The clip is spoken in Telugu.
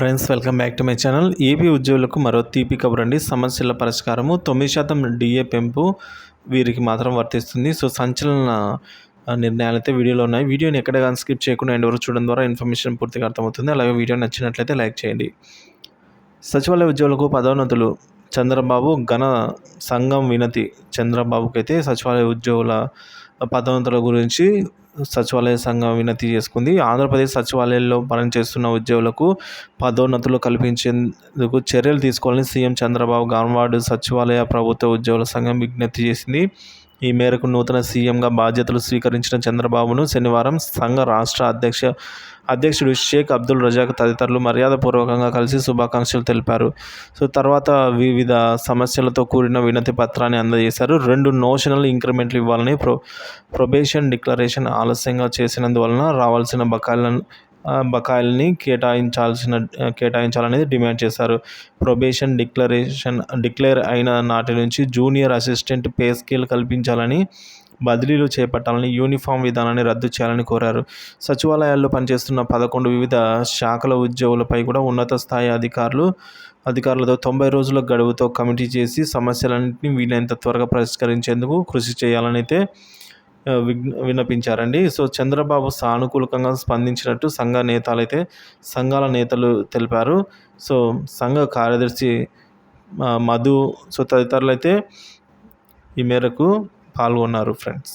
Friends welcome back to my channel. AP ఉద్యోగులకు మరో తీపి కబురండి. సమస్యల పరిష్కారము. తొమ్మిది శాతం డిఏ పెంపు వీరికి మాత్రం వర్తిస్తుంది. సో సంచలన నిర్ణయాలు అయితే వీడియోలో ఉన్నాయి. వీడియోని ఎక్కడ కానీ స్కిప్ చేయకుండా ఎండ్ వరకు చూడడం ద్వారా ఇన్ఫర్మేషన్ పూర్తిగా అర్థమవుతుంది. అలాగే వీడియో నచ్చినట్లయితే లైక్ చేయండి. సచివాలయ ఉద్యోగులకు పదోన్నతులు. చంద్రబాబు ఘన సంఘం వినతి. చంద్రబాబుకి అయితే సచివాలయ ఉద్యోగుల పదోన్నతుల గురించి సచివాలయ సంఘం వినతి చేసుకుంది. ఆంధ్రప్రదేశ్ సచివాలయంలో పనిచేస్తున్న ఉద్యోగులకు పదోన్నతులు కల్పించేందుకు చర్యలు తీసుకోవాలని సీఎం చంద్రబాబు గాన్వాడ్ సచివాలయ ప్రభుత్వ ఉద్యోగుల సంఘం విజ్ఞప్తి చేసింది. ఈ మేరకు నూతన సీఎంగా బాధ్యతలు స్వీకరించిన చంద్రబాబును శనివారం సంఘ రాష్ట్ర అధ్యక్ష అధ్యక్షుడు షేక్ అబ్దుల్ రజాక్ తదితరులు మర్యాదపూర్వకంగా కలిసి శుభాకాంక్షలు తెలిపారు. సో తర్వాత వివిధ సమస్యలతో కూడిన వినతి పత్రాన్ని అందజేశారు. రెండు నోషనల్ ఇంక్రిమెంట్లు ఇవ్వాలని ప్రొ ప్రొబేషన్ డిక్లరేషన్ ఆలస్యంగా చేసినందువలన రావాల్సిన బకాయిలను బకాయిల్ని కేటాయించాల్సిన కేటాయించాలనేది డిమాండ్ చేశారు. ప్రొబేషన్ డిక్లరేషన్ డిక్లేర్ అయిన నాటి నుంచి జూనియర్ అసిస్టెంట్ పే స్కేల్ కల్పించాలని బదిలీలు చేపట్టాలని యూనిఫామ్ విధానాన్ని రద్దు చేయాలని కోరారు. సచివాలయాల్లో పనిచేస్తున్న పదకొండు వివిధ శాఖల ఉద్యోగులపై కూడా ఉన్నత స్థాయి అధికారులు అధికారులతో తొంభై రోజుల గడువుతో కమిటీ చేసి సమస్యలన్నింటినీ వీలైనంత త్వరగా పరిష్కరించేందుకు కృషి చేయాలని అయితే విన్నపించారండి. సో చంద్రబాబు సానుకూలంగా స్పందించినట్టు సంఘ నేతలు అయితే సంఘాల నేతలు తెలిపారు. సో సంఘ కార్యదర్శి మధు సో తదితరులు అయితే ఈ మేరకు పాల్గొన్నారు ఫ్రెండ్స్.